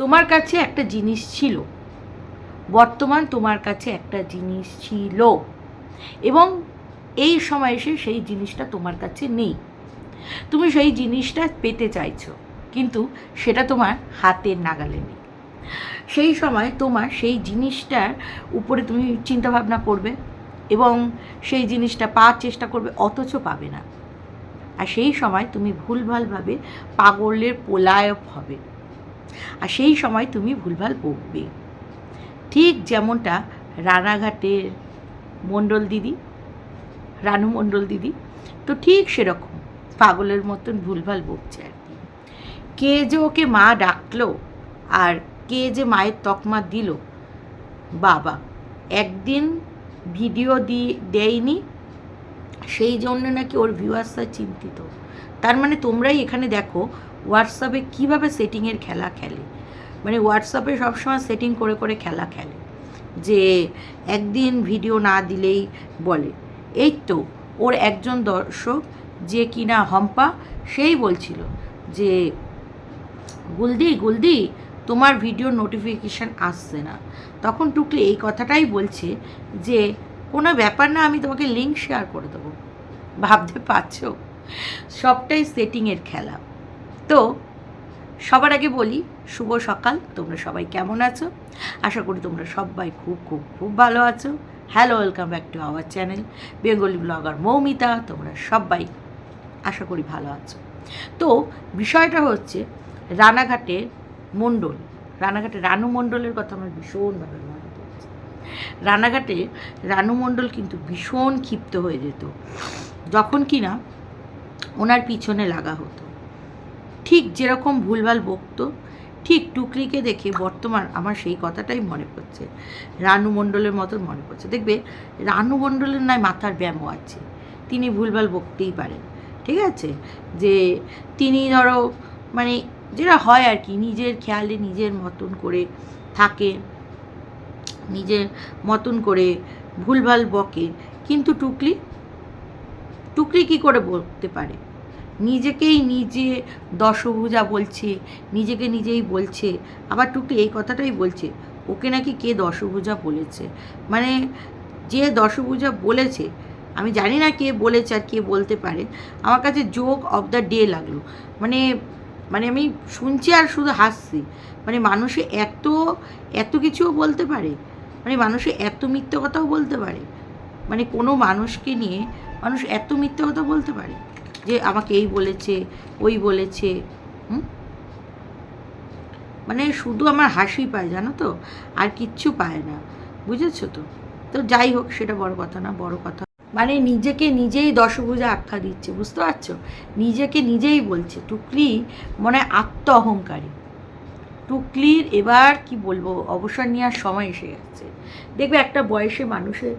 তোমার কাছে একটা জিনিস ছিল। বর্তমান তোমার কাছে একটা জিনিস ছিল। এবং এই সময় এসে সেই জিনিসটা তোমার কাছে নেই। তুমি সেই জিনিসটা পেতে চাইছো, কিন্তু সেটা তোমার হাতের নাগালে নেই। সেই সময় তোমার সেই জিনিসটার উপরে তুমি চিন্তা ভাবনা করবে এবং সেই জিনিসটা পাওয়ার চেষ্টা করবে, অথচ পাবে না। আর সেই সময় তুমি ভুলভালভাবে পাগলের পোলায়ক হবে। আর সেই সময় তুমি ভুলভাল বকবে। ঠিক যেমনটা রানাঘাটের মণ্ডল দিদি, রানু মণ্ডল দিদি, তো ঠিক সেরকম পাগলের মতন ভুলভাল বকছে আর কি। কে যে ওকে মা ডাকলো আর কে যে মায়ের তকমা দিল, বাবা, একদিন ভিডিও দি, দেয়নি, সেই জন্য নাকি ওর ভিউয়ার্সরা চিন্তিত। তার মানে তোমরাই এখানে দেখো হোয়াটসঅ্যাপে কীভাবে সেটিংয়ের খেলা খেলে? মানে হোয়াটসঅ্যাপে সবসময় সেটিং করে করে খেলা খেলে। যে একদিন ভিডিও না দিলেই বলে। এই তো ওর একজন দর্শক যে কিনা হম্পা, সেই বলছিল যে, গুলদি গুলদি, তোমার ভিডিও নোটিফিকেশান আসছে না। তখন টুকলি এই কথাটাই বলছে যে, কোনো ব্যাপার না, আমি তোমাকে লিঙ্ক শেয়ার করে দেবো। ভাবতে পারছ? সবটাই সেটিংয়ের খেলা। তো সবার আগে বলি, শুভ সকাল। তোমরা সবাই কেমন আছো? আশা করি তোমরা সবাই খুব খুব খুব ভালো আছো। Hello welcome back to our channel Bengali blogger Moumita. তোমরা সবাই আশা করি ভালো আছো। তো বিষয়টা হচ্ছে রানাঘাটের মণ্ডল, রানাঘাটে রানু মণ্ডলের কথা আমার ভীষণভাবে মনে পড়ছে। রানাঘাটে রানু মণ্ডল কিন্তু ভীষণ ক্ষিপ্ত হয়ে যেত। যখন কিনা ওনার পিছনে লাগা হতো। ঠিক যেরকম ভুলভাল বকতো, ঠিক টুকরিকে দেখে বর্তমান আমার সেই কথাটাই মনে পড়ছে। রানু মণ্ডলের মতন মনে পড়ছে। দেখবে, রানু মণ্ডলের নয় মাথার ব্যায়ামও আছে। তিনি ভুলভাল বকতেই পারেন। ঠিক আছে? যে তিনি ধরো মানে যেটা হয় আর কি, নিজের খেয়ালে নিজের মতন করে থাকে, নিজের মতন করে ভুলভাল বকে। কিন্তু টুকলি টুকলি কি করে বলতে পারে? নিজেকেই নিজে দশভুজা বলছে, নিজেকে নিজেই বলছে। আবার টুকলি এই কথাটাই বলছে, ওকে নাকি কে দশভুজা বলেছে? মানে যে দশভুজা বলেছে, আমি জানি না কে বলেছে আর কে বলতে পারে, আমার কাছে যোগ অফ দ্য ডে লাগল। মানে মানে আমি শুনছি আর শুধু হাসছি। মানে মানুষে এত এত কিছুও বলতে পারে মানে মানুষে এত মিথ্যে কথাও বলতে পারে। মানে কোনো মানুষকে নিয়ে মানুষ এত মিথ্যে কথা বলতে পারে। যে আমাকে এই বলেছে, ওই বলেছে মানে শুধু আমার হাসি পায়, জানো তো? আর কিচ্ছু পায় না, বুঝেছ তো? তো যাই হোক, সেটা বড় কথা না, বড় কথা। মানে নিজেকে নিজেই দশভুজা আখ্যা দিচ্ছে, বুঝতে পারছ? নিজেকে নিজেই বলছে, টুকলি মনে আত্ম অহংকারী টুকলির এবার কি বলব, অবসর নেওয়ার সময় এসে গেছে। দেখবে একটা বয়সে মানুষের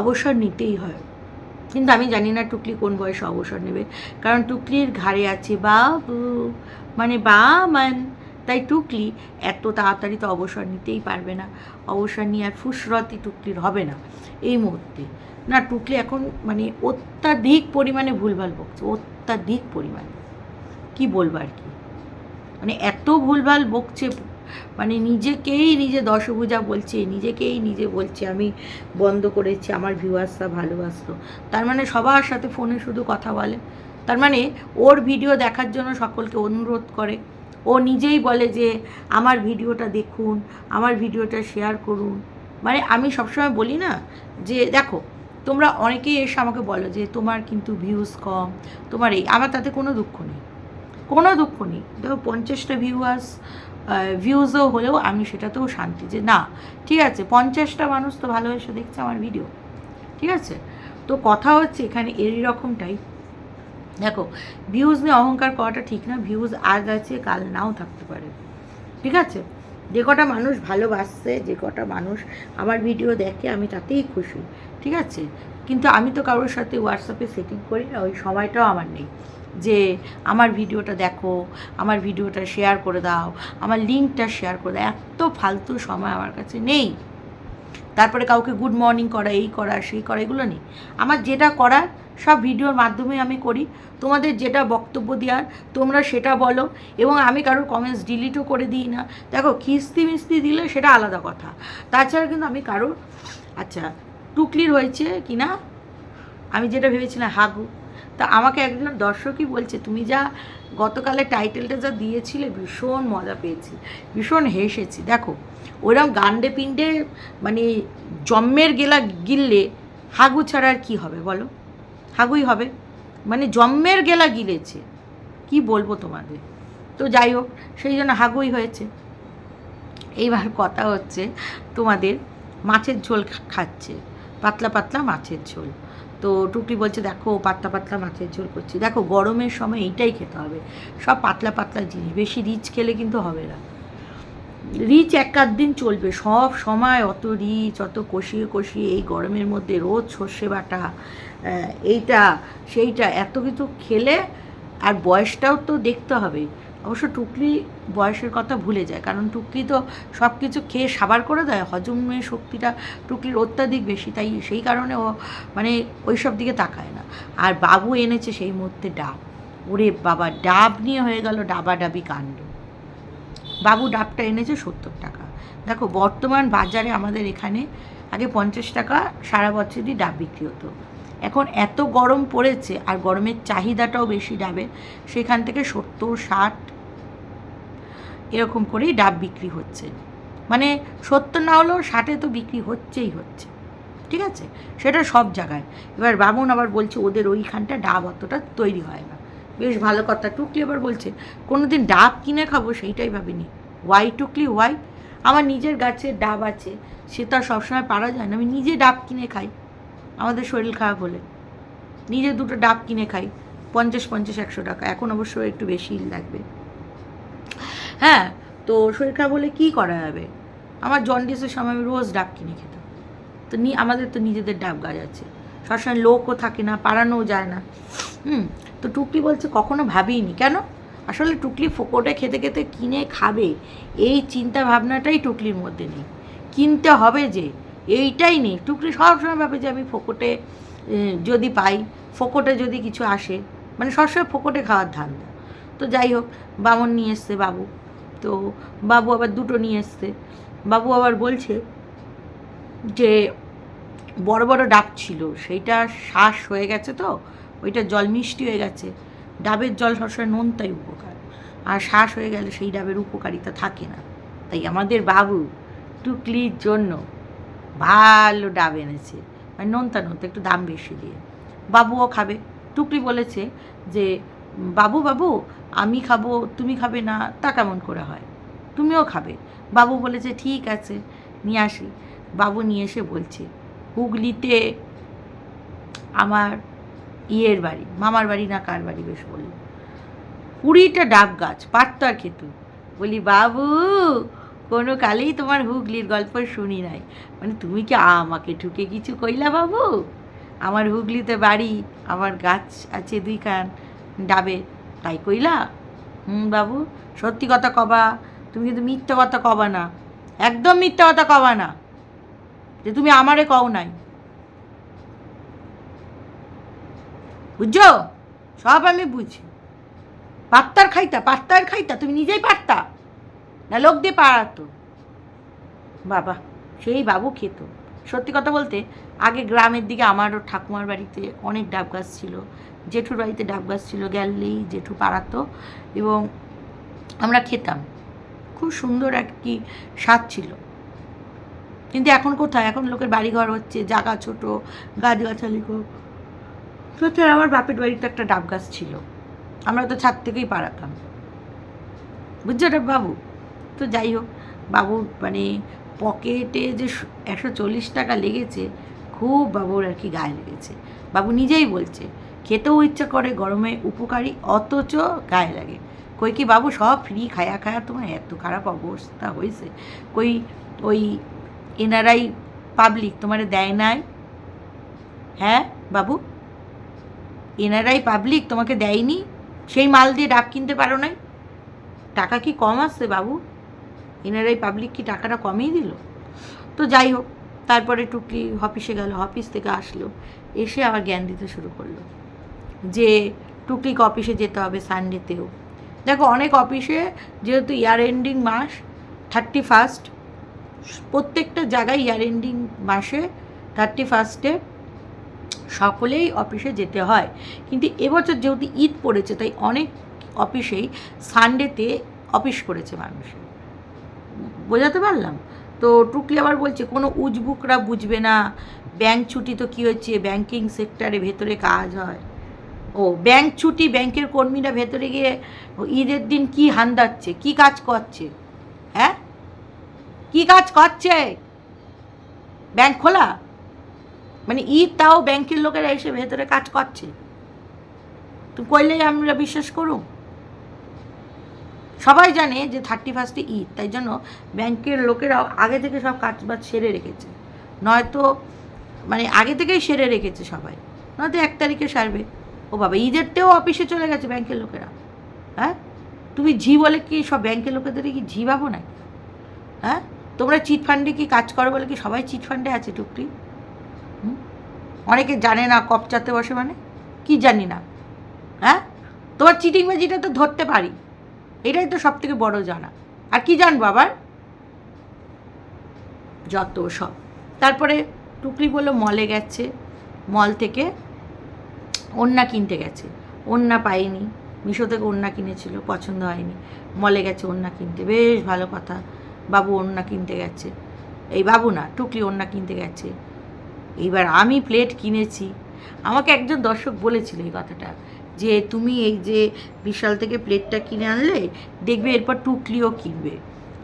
অবসর নিতেই হয়। কিন্তু আমি জানি না টুকলি কোন বয়সে অবসর নেবে। কারণ টুকলির ঘাড়ে আছে বাবু মানে বা, মান, তাই টুকলি এত তাড়াতাড়ি তো অবসর নিতেই পারবে না। অবসর নিয়ে আর ফুসরতি টুকলির হবে না এই মুহূর্তে। না, টুকলি এখন মানে অত্যাধিক পরিমাণে ভুলভাল বকছে, অত্যাধিক পরিমাণে। কি বলব আর কি? মানে এত ভুলভাল বকছে মানে নিজেকেই নিজে দশভুজা বলছে, নিজেকেই নিজে বলছে, আমি বন্ধ করেছি, আমার ভিউয়ার্সরা ভালোবাসতো। তার মানে সবার সাথে ফোনে শুধু কথা বলে। তার মানে ওর ভিডিও দেখার জন্য সকলকে অনুরোধ করে। ও নিজেই বলে যে, আমার ভিডিওটা দেখুন, আমার ভিডিওটা শেয়ার করুন। মানে আমি সবসময় বলি না যে, দেখো, তোমরা অনেকেই এসে আমাকে বলো যে, তোমার কিন্তু ভিউজ কম, তোমার এই, আমার তাতে কোনো দুঃখ নেই। কোনো দুঃখ নেই। দেখো, পঞ্চাশটা ভিউয়ার্স ভিউজও হলেও আমি সেটাতেও শান্তি যে না, ঠিক আছে, পঞ্চাশটা মানুষ তো ভালোবেসে দেখছে আমার ভিডিও ঠিক আছে? তো কথা হচ্ছে এখানে এরই রকমটাই। দেখো ভিউজ নিয়ে অহংকার করাটা ঠিক না ভিউজ আজ আছে, কাল নাও থাকতে পারে, ঠিক আছে? যে কটা মানুষ ভালোবাসছে, যে কটা মানুষ আমার ভিডিও দেখে, আমি তাতেই খুশি, ঠিক আছে? কিন্তু আমি তো কারোর সাথে হোয়াটসঅ্যাপে সেটিং করি না, ওই সময়টাও আমার নেই। যে আমার ভিডিওটা দেখো, আমার ভিডিওটা শেয়ার করে দাও, আমার লিঙ্কটা শেয়ার করে দাও, এত ফালতু সময় আমার কাছে নেই। তারপরে কাউকে গুড মর্নিং করা, এই করা, সেই করা, এগুলো নেই। আমার যেটা করার, সব ভিডিওর মাধ্যমে আমি করি। তোমাদের যেটা বক্তব্য দেওয়ার, তোমরা সেটা বলো। এবং আমি কারোর কমেন্টস ডিলিটও করে দিই না। দেখো খিস্তি মিস্তি দিলে সেটা আলাদা কথা। তাছাড়া কিন্তু আমি কারোর আচ্ছা টুকলির হয়েছে কি না আমি যেটা ভেবেছিলাম, হাগু। তা আমাকে একজন দর্শকই বলছে, তুমি যা গতকালে টাইটেলটা যা দিয়েছিলে, ভীষণ মজা পেয়েছি, ভীষণ হেসেছি। দেখো ওরম গান্ডে পিণ্ডে মানে জম্মের গেলা গিললে হাগু ছাড়া আর কী হবে বলো? হাগুই হবে। মানে জম্মের গেলা গিলেছে, কি বলব তোমাদের? তো যাই হোক, সেই জন্য হাগুই হয়েছে। এইবার কথা হচ্ছে তোমাদের মাছের ঝোল খাচ্ছে, পাতলা পাতলা মাছের ঝোল। তো টুকরি বলছে, দেখো, পাতলা পাতলা মাছের ঝোল করছি। দেখো, গরমের সময় এইটাই খেতে হবে। সব পাতলা পাতলা জিনিস। বেশি রিচ খেলে কিন্তু হবে না। রিচ এক দিন চলবে। সব সময় অত রিচ, অত কষিয়ে কষিয়ে এই গরমের মধ্যে রোজ সর্ষে বাটা এইটা, সেইটা, এত কিছু খেলে আর বয়সটাও তো দেখতে হবে। অবশ্য টুকলি বয়সের কথা ভুলে যায়, কারণ টুকলি তো সব কিছু খেয়ে সাবার করে দেয় হজমের শক্তিটা টুকলির অত্যাধিক বেশি, তাই সেই কারণে ও মানে ওই সব দিকে তাকায় না। আর বাবু এনেছে সেই মুহূর্তে ডাব। ওরে বাবা, ডাব নিয়ে হয়ে গেল ডাবাডাবি কাণ্ড। বাবু ডাবটা এনেছে সত্তর টাকা। দেখো, বর্তমান বাজারে আমাদের এখানে আগে পঞ্চাশ টাকা, সারা বছরই ডাব বিক্রি হতো। এখন এত গরম পড়েছে আর গরমের চাহিদাটাও বেশি ডাবের সেখান থেকে সত্তর, ষাট এরকম করেই ডাব বিক্রি হচ্ছে। মানে সত্তর না হলেও ষাটে তো বিক্রি হচ্ছেই হচ্ছে। ঠিক আছে? সেটা সব জায়গায়। এবার বামুন আবার বলছে, ওদের ওইখানটা ডাব অতটা তৈরি হয় না। বেশ ভালো কথা। টুকলি আবার বলছে কোনো দিন ডাব কিনে খাব সেইটাই ভাবিনি। ওয়াই টুকলি? ওয়াই আমার নিজের গাছে ডাব আছে, সে তো আর সবসময় পারা যায় না। আমি নিজে ডাব কিনে খাই। আমাদের শরীর খারাপ হলে। নিজে দুটো ডাব কিনে খাই, পঞ্চাশ পঞ্চাশ একশো টাকা। এখন অবশ্য একটু বেশি লাগবে। হ্যাঁ তো শরীর খারাপ হলে কী করা যাবে? আমার জন্ডিসের সময় আমি রোজ ডাব কিনে খেতাম। তো নি, আমাদের তো নিজেদের ডাব গাছ আছে সবসময় লোকও থাকে না পারানোও যায় না। হুম, তো টুকলি বলছে কখনো ভাবিনি। কেন? আসলে টুকলি ফোকটে খেতে খেতে কিনে খাবে। এই চিন্তা ভাবনাটাই টুকলির মধ্যে নেই। কিনতে হবে যে এইটাই নেই। টুকলি সবসময় ভাবে যে আমি ফোকটে যদি পাই, ফোকটে যদি কিছু আসে মানে সবসময় ফোকটে খাওয়ার ধান্দা। তো যাই হোক, বামন নিয়ে এসছে বাবু। তো বাবু আবার দুটো নিয়ে এসছে। বাবু আবার বলছে যে বড় বড় ডাব ছিল, সেইটা শ্বাস হয়ে গেছে তো, ওইটা জল মিষ্টি হয়ে গেছে। ডাবের জল সবসময় নোনতাই উপকার। আর শ্বাস হয়ে গেলে সেই ডাবের উপকারিতা থাকে না। তাই আমাদের বাবু, টুকলির জন্য ভালো ডাব এনেছে। মানে নোনতা নোনতা, একটু দাম বেশি দিয়ে। বাবুও খাবে। টুকরি বলেছে যে, বাবু বাবু, আমি খাব, তুমি খাবে না, তা কেমন করে হয়? তুমিও খাবে। বাবু বলেছে, ঠিক আছে, নিয়ে আসি। বাবু নিয়ে এসে বলছে, হুগলিতে আমার ইয়ের বাড়ি, মামার বাড়ি না কার বাড়ি বেশ বলল? কুড়িটা ডাব গাছ পাত্তার খেতু। বলি, বাবু কোনো কালেই তোমার হুগলির গল্প শুনি নাই। মানে তুমি কি আমাকে ঠুকে কিছু কইলা বাবু? আমার হুগলিতে বাড়ি, আমার গাছ আছে দুই কান ডাবে, তাই কইলা? হুম বাবু, সত্যি কথা কবা, তুমি কিন্তু মিথ্যা কথা কবা না, একদম মিথ্যা কথা কবা না, যে তুমি আমারে কও নাই। বুঝছ? সব আমি বুঝি। পাত্তার খাইতা পাত্তার খাইতা, তুমি নিজেই পারতা না, লোক দিয়ে পারাতো বাবা, সেই বাবু খেত। সত্যি কথা বলতে, আগে গ্রামের দিকে আমারও ঠাকুমার বাড়িতে অনেক ডাব গাছ ছিল। জেঠুর বাড়িতে ডাব গাছ ছিল, গেলেই জেঠু পাড়াতো এবং আমরা খেতাম। খুব সুন্দর আর কি স্বাদ ছিল। কিন্তু এখন কোথায়? এখন লোকের বাড়িঘর হচ্ছে, জায়গা ছোট, গাছগাছালি সত্যি আমার বাপের বাড়িতে একটা ডাব গাছ ছিল। আমরা তো ছাদ থেকেই পাড়াতাম। বুঝছ বাবু তো যাই হোক, বাবু মানে পকেটে যে একশো চল্লিশ টাকা লেগেছে, খুব বাবুর আর কি গায়ে লেগেছে। বাবু নিজেই বলছে, খেতেও ইচ্ছা করে গরমে উপকারী, অথচ গায়ে লাগে। কই কি বাবু সব ফ্রি খায়া খায়া তোমার এত খারাপ অবস্থা হয়েছে? কই ওই এনারাই পাবলিক তোমারে দেয় নাই? হ্যাঁ বাবু? এনারাই পাবলিক তোমাকে দেয়নি? সেই মাল দিয়ে ডাব কিনতে পারো নাই? টাকা কি কম আসছে বাবু? এনারাই পাবলিক কি টাকাটা কমই দিল? তো যাই হোক, তারপরে টুকলি অফিসে গেল, অফিস থেকে আসলো, এসে আবার জ্ঞান দিতে শুরু করল যে টুকলিক অফিসে যেতে হবে সানডেতেও দেখো অনেক অফিসে যেহেতু ইয়ার এন্ডিং মাস থার্টি ফার্স্ট প্রত্যেকটা জায়গায় ইয়ার এন্ডিং মাসে থার্টি ফার্স্টে সকলেই অফিসে যেতে হয়। কিন্তু এবছর যেহেতু ঈদ পড়েছে, তাই অনেক অফিসেই সানডেতে অফিস করেছে মানুষ। বোঝাতে পারলাম? তো টুকলি আবার বলছে, কোনো উজবুকরা বুঝবে না, ব্যাংক ছুটি তো কী হচ্ছে? ব্যাংকিং সেক্টরে ভেতরে কাজ হয়। ও, ব্যাংক ছুটি, ব্যাংকের কর্মীরা ভেতরে গিয়ে ঈদের দিন কি হান্দাচ্ছে, কি কাজ করছে? হ্যাঁ? কি কাজ করছে? ব্যাংক খোলা? মানে ঈদ তাও ব্যাংকের লোকেরা এসে ভেতরে কাজ করছে। তুমি কইলেই আমরা বিশ্বাস করুন সবাই জানে যে থার্টি ফার্স্টে ঈদ, তাই জন্য ব্যাংকের লোকেরাও আগে থেকে সব কাজ বাজ সেরে রেখেছে। নয়তো মানে আগে থেকেই সেরে রেখেছে সবাই। নয়তো এক তারিখে সারবে। ও বাবা ঈদেরতেও অফিসে চলে গেছে ব্যাংকের লোকেরা। হ্যাঁ? তুমি ঝি বলে কি সব ব্যাংকের লোকেদের কি ঝি ভাবো না হ্যাঁ? তোমরা চিট ফান্ডে কি কাজ করো বলে কি সবাই চিট ফান্ডে আছে হুম? অনেকে জানে না কপচাতে বসে মানে? কি জানি না? হ্যাঁ? তোমার চিটিং বাজিটা তো ধরতে পারি। এটাই তো সব থেকে বড় জানা। আর কি জানব আবার? যত সব। তারপরে টুকলি বলল মলে গেছে। মল থেকে ওন্না কিনতে গেছে। ওন্না পাইনি। মিশো থেকে ওন্না কিনেছিল, পছন্দ হয়নি। মলে গেছে ওন্না কিনতে। বেশ ভালো কথা। বাবু ওন্না কিনতে গেছে। এই বাবু না টুকলি ওন্না কিনতে গেছে। এইবার আমি প্লেট কিনেছি। আমাকে একজন দর্শক বলেছিল এই কথাটা। যে তুমি এই যে বিশাল থেকে প্লেটটা কিনে আনলে, দেখবে এরপর টুকলিও কিনবে।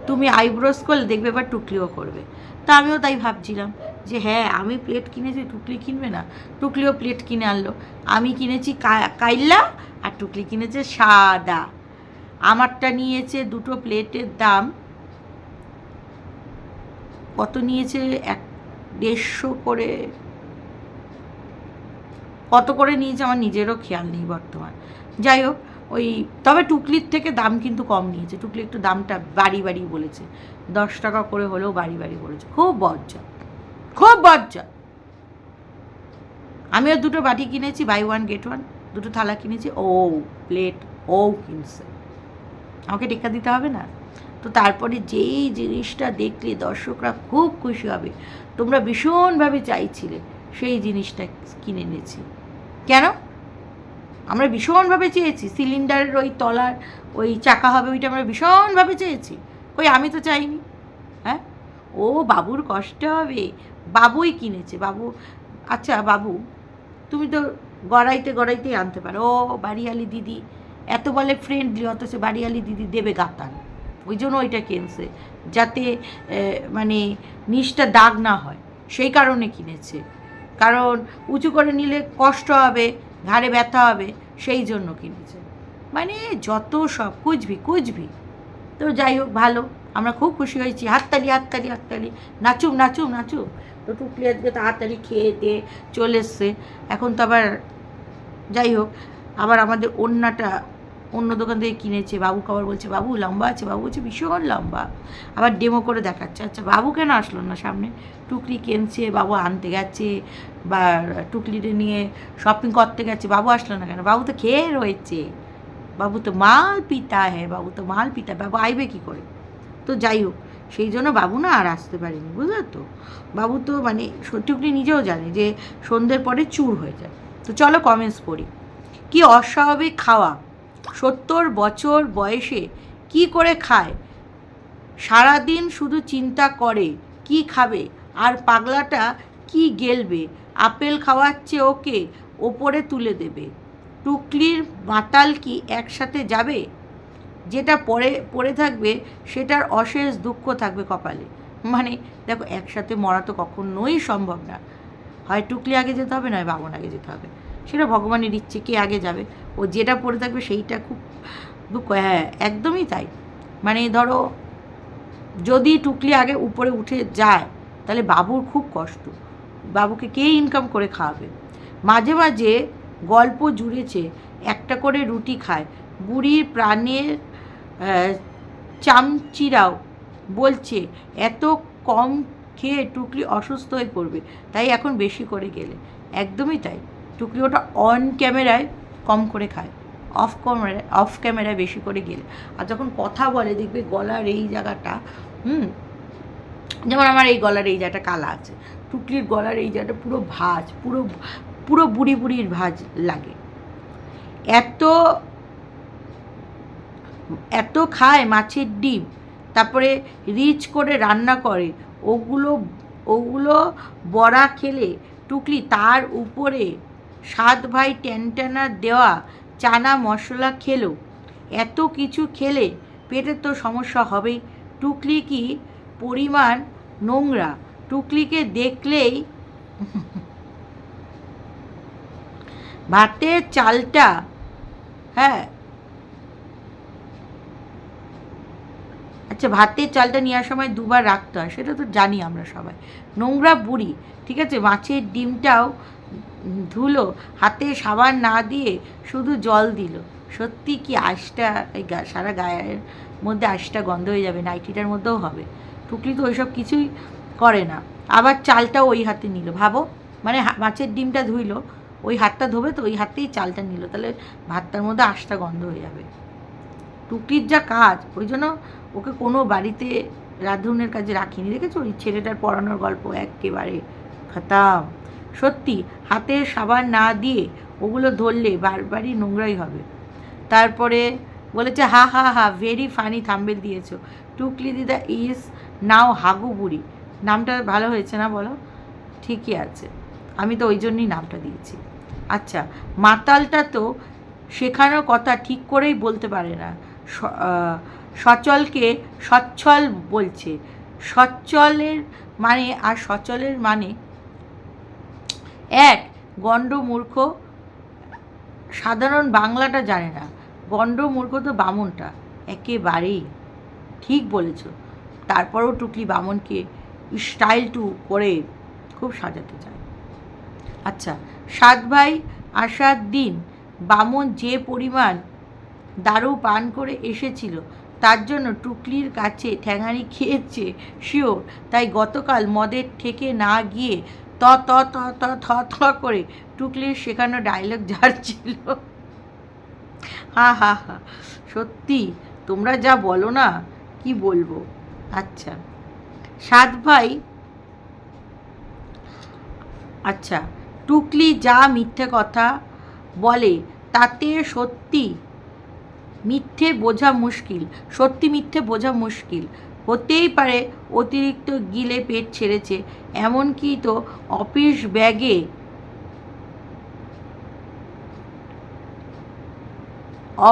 তুমি আইব্রোস করলে দেখবে এবার টুকলিও করবে। তা আমিও তাই ভাবছিলাম যে হ্যাঁ আমি প্লেট কিনেছি, টুকলি কিনবে না। টুকলিও প্লেট কিনে আনলো। আমি কিনেছি কাইল্লা আর টুকলি কিনেছে সাদা। আমারটা নিয়েছে দুটো প্লেটের দাম। কত নিয়েছে? এক, দেড়শো করে কত করে নিয়েছে আমার নিজেরও খেয়াল নেই বর্তমান। যাই হোক, ওই তবে টুকলির থেকে দাম কিন্তু কম নিয়েছে। টুকলি একটু দামটা বাড়ি বাড়ি বলেছে। দশ টাকা করে হলেও বাড়ি বাড়ি বলেছে। খুব বজ্জা খুব বজ্জা। আমিও দুটো বাটি কিনেছি বাই ওয়ান গেট ওয়ান দুটো থালা কিনেছি। ও প্লেট ও কিনছে। আমাকে টেক্কা দিতে হবে না? তো তারপরে যেই জিনিসটা দেখলে দর্শকরা খুব খুশি হবে। তোমরা ভীষণভাবে চাইছিলে, সেই জিনিসটা কিনে এনেছি। কেন? আমরা ভীষণভাবে চেয়েছি সিলিন্ডারের ওই তলার ওই চাকা হবে ওইটা আমরা ভীষণভাবে চেয়েছি। ওই আমি তো চাইনি হ্যাঁ? ও বাবুর কষ্ট হবে, বাবুই কিনেছে, বাবু আচ্ছা বাবু, তুমি তো গড়াইতে গড়াইতেই আনতে পারো। ও বাড়িয়ালি দিদি, এত বলে ফ্রেন্ডলি অথচ বাড়িয়ালি দিদি দেবে গাতান। ওই জন্য ওইটা কিনছে, যাতে মানে নিচটা দাগ না হয়। সেই কারণে কিনেছে। কারণ উঁচু করে নিলে কষ্ট হবে, ঘাড়ে ব্যথা হবে, সেই জন্য কিনেছে। মানে যত সব কুচবি কুচবি তো যাই হোক, ভালো। আমরা খুব খুশি হয়েছি। হাততালি হাততালি হাততালি। নাচুক নাচুক নাচুক তো টুকলি আজকে তাড়াতাড়ি খেয়ে দিয়ে চলে এসছে। এখন তো আবার যাই হোক, আবার আমাদের অন্যটা অন্য দোকান থেকে কিনেছে, বাবু খাবার বলছে, বাবু, লম্বা আছে, বাবু বলছে, ভীষণ লম্বা। আবার ডেমো করে দেখাচ্ছে আচ্ছা বাবু কেন আসলো না সামনে? টুকলি কিনছে, বাবু আনতে গেছে, বা টুকলিটা নিয়ে শপিং করতে গেছে, বাবু আসলো না কেন? বাবু তো খেয়ে রয়েছে। বাবু তো মাল পিতা হ্যাঁ বাবু তো মাল পিতা, বাবু আইবে কি করে? তো যাই হোক, সেই জন্য বাবু না আর আসতে পারেনি, বুঝলে তো? বাবু তো মানে টুকলি নিজেও জানে যে সন্ধ্যের পরে চুর হয়ে যায়। তো চলো কমেন্টস পড়ি। কি অস্বাভাবিক খাওয়া। সত্তর বছর বয়সে কি করে খায়? সারাদিন শুধু চিন্তা করে কি খাবে আর পাগলাটা কি গেলবে? আপেল খাওয়াচ্ছে ওকে, ওপরে তুলে দেবে। টুকলির মাতাল কি একসাথে যাবে? যেটা পরে পড়ে থাকবে, সেটার অশেষ দুঃখ থাকবে কপালে। মানে দেখো, একসাথে মরা তো কখনোই সম্ভব না। হয় টুকলি আগে যেতে হবে, নয় বাবন আগে যেতে হবে। সেটা ভগবানের ইচ্ছে, কে আগে যাবে? ও যেটা পড়ে থাকবে সেইটা খুব হ্যাঁ একদমই তাই। মানে ধরো, যদি টুকলি আগে উপরে উঠে যায়, তাহলে বাবুর খুব কষ্ট। বাবুকে কে ইনকাম করে খাওয়াবে? মাঝে মাঝে গল্প জুড়েছে, একটা করে রুটি খায়, বুড়ির প্রাণের চামচিরাও বলছে, এত কম খেয়ে টুকলি অসুস্থ হয়ে পড়বে। তাই এখন বেশি করে গেলে। একদমই তাই। টুকলি ওটা অন ক্যামেরায় কম করে খায়। অফ ক্যামেরায় অফ ক্যামেরায় বেশি করে গেলে। আর যখন কথা বলে, দেখবে গলার এই জায়গাটা, হুম? যেমন আমার এই গলার এই জায়গাটা কালা আছে। টুকলির গলার এই জায়গাটা পুরো ভাজ, পুরো পুরো বুড়ি বুড়ির ভাজ লাগে। এত এত খায় মাছের ডিম, তারপরে রিচ করে রান্না করে, ওগুলো ওগুলো বড়া খেলে, টুকলি তার উপরে সাত ভাই ট্যানটানা দেওয়া চানা মশলা খেলো। এত কিছু খেলে পেটের তো সমস্যা হবেই। টুকলি কি পরিমাণ নোংরা? টুকলিকে দেখলেই ভাতের চালটা হ্যাঁ। আচ্ছা ভাতের চালটা নেওয়ার সময় দুবার রাখতে হয়, সেটা তো জানি আমরা সবাই। নোংরা বুড়ি, ঠিক আছে? মাছের ডিমটাও ধুলো, হাতে সাবান না দিয়ে শুধু জল দিল। সত্যি কি আঁশটা, এই সারা গায়ের মধ্যে আঁশটা গন্ধ হয়ে যাবে? নাইটিটার মধ্যেও হবে। টুকলি তো ওইসব কিছুই করে না। আবার চালটাও ওই হাতে নিল। ভাবো মানে মাছের ডিমটা ধুইলো, ওই হাতটা ধোবে তো ওই হাতেই চালটা নিল। তাহলে ভাতটার মধ্যে আঁশটা গন্ধ হয়ে যাবে। টুকলির যা কাজ, ওই জন্য ওকে কোনো বাড়িতে রাঁধুনের কাজে রাখিনি। দেখেছ? ওই ছেলেটার পড়ানোর গল্প একেবারে খতাম। সত্যি, হাতে সাবান না দিয়ে ওগুলো ধরলে বারবারই নোংরাই হবে। তারপরে বলেছে, হা হা হা ভেরি ফানি থাম্বেল দিয়েছ। টুকলি দিদা ইজ নাও হাগু বুড়ি। নামটা ভালো হয়েছে না বলো? ঠিকই আছে। আমি তো ওই জন্যই নামটা দিয়েছি। আচ্ছা মাতালটা তো শেখানোর কথা ঠিক করেই বলতে পারে না। সচলকে সচ্ছল বলছে। সচ্ছলের মানে আর সচলের মানে এক গণ্ড মূর্খ সাধারণ বাংলাটা জানে না। গণ্ড মূর্খ তো বামনটা। একেবারেই। ঠিক বলেছ। তারপরও টুকলি বামনকে স্টাইল টু করে খুব সাজাতে চায়। আচ্ছা সাত ভাই আসার দিন বামন যে পরিমাণ দারু পান করে এসেছিল, তার জন্য টুকলির কাছে ঠ্যাঙানি খেয়েছে শিওর। তাই গতকাল মদের থেকে না গিয়ে ত ত ত ত থ থ করে টুকলির শেখানো ডায়লগ ঝাড়ছিল হা হা হা। সত্যি, তোমরা যা বলো না, কি বলব? আচ্ছা। সাত ভাই আচ্ছা টুকলি যা মিথ্যে কথা বলে, তাতে সত্যি মিথ্যে বোঝা মুশকিল। সত্যি মিথ্যে বোঝা মুশকিল। হতেই পারে অতিরিক্ত গিলে পেট ছেড়েছে, এমনকি তো অফিস ব্যাগে।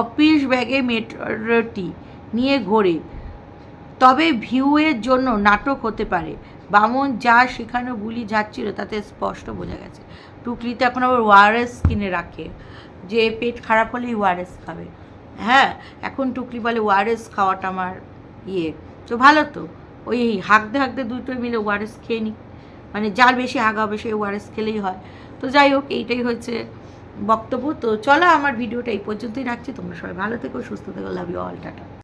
অফিস ব্যাগে মেট্রোটি নিয়ে ঘোরে। তবে ভিউয়ের জন্য নাটক হতে পারে। বামন যা শেখানো বুলি যাচ্ছিল, তাতে স্পষ্ট বোঝা গেছে। টুকলিতে এখন আবার ওয়ারেস কিনে রাখে, যে পেট খারাপ হলেই ওয়ারেস খাবে। হ্যাঁ এখন টুকলি বলে ওয়ারেস খাওয়াটা আমার ইয়ে। তো ভালো তো। ওই হাঁকতে হাঁকতে দুটোই মিলে ওয়ারেস খেয়ে নিই মানে যার বেশি হাঁকা হবে সে ওয়ারেস খেলেই হয়। তো যাই হোক, এইটাই হচ্ছে বক্তব্য। তো চলো, আমার ভিডিওটা এই পর্যন্তই রাখছি। তোমরা সবাই ভালো থেকো, সুস্থ থেকো লাভ ইউ অল টাটা।